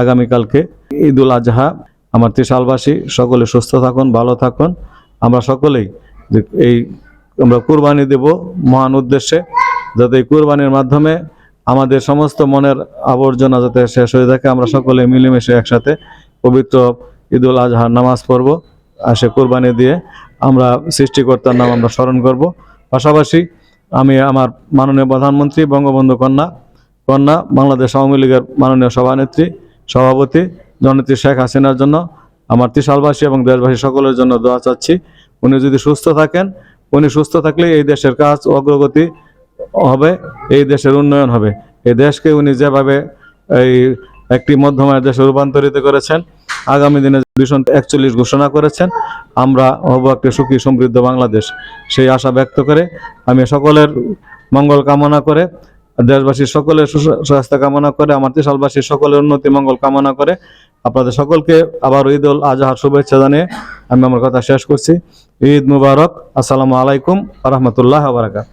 আগামীকালকে ঈদুল আজহা। আমার ত্রিশালবাসী, সকলে সুস্থ থাকুন, ভালো থাকুন। আমরা সকলেই এই আমরা কুরবানি দেব মহান উদ্দেশ্যে। যাতে এই কুরবানির মাধ্যমে আমাদের সমস্ত মনের আবর্জনা যাতে শেষ হয়ে থাকে, আমরা সকলে মিলেমিশে একসাথে পবিত্র ঈদুল আজহার নামাজ পড়ব। আর সে কোরবানি দিয়ে আমরা সৃষ্টিকর্তার নাম আমরা স্মরণ করব। পাশাপাশি আমি আমার মাননীয় প্রধানমন্ত্রী, বঙ্গবন্ধু কন্যা কন্যা, বাংলাদেশ আওয়ামী লীগের মাননীয় সভানেত্রী সভাপতি জননেত্রী শেখ হাসিনার জন্য আমার ত্রিশালবাসী এবং দেশবাসী সকলের জন্য দোয়া চাচ্ছি। উনি যদি সুস্থ থাকেন, উনি সুস্থ থাকলে এই দেশের কাজ অগ্রগতি হবে, এই দেশের উন্নয়ন হবে। এই দেশকে উনি যেভাবে এই একটি মধ্যমায় দেশে রূপান্তরিত করেছেন, আগামী দিনে ভীষণ একচল্লিশ ঘোষণা করেছেন, আমরা হব একটি সুখী সমৃদ্ধ বাংলাদেশ। সেই আশা ব্যক্ত করে আমি সকলের মঙ্গল কামনা করে দেশবাসীর সকলের সুস্বাস্থ্য কামনা করে, আমার দেশালবাসীর সকলের উন্নতি, মঙ্গল কামনা করে। আপনাদের সকলকে আবার ঈদ উল আজহার শুভেচ্ছা জানিয়ে আমি আমার কথা শেষ করছি। ঈদ মুবারক। আসসালামু আলাইকুম রহমতুল্লাহ বারাকাত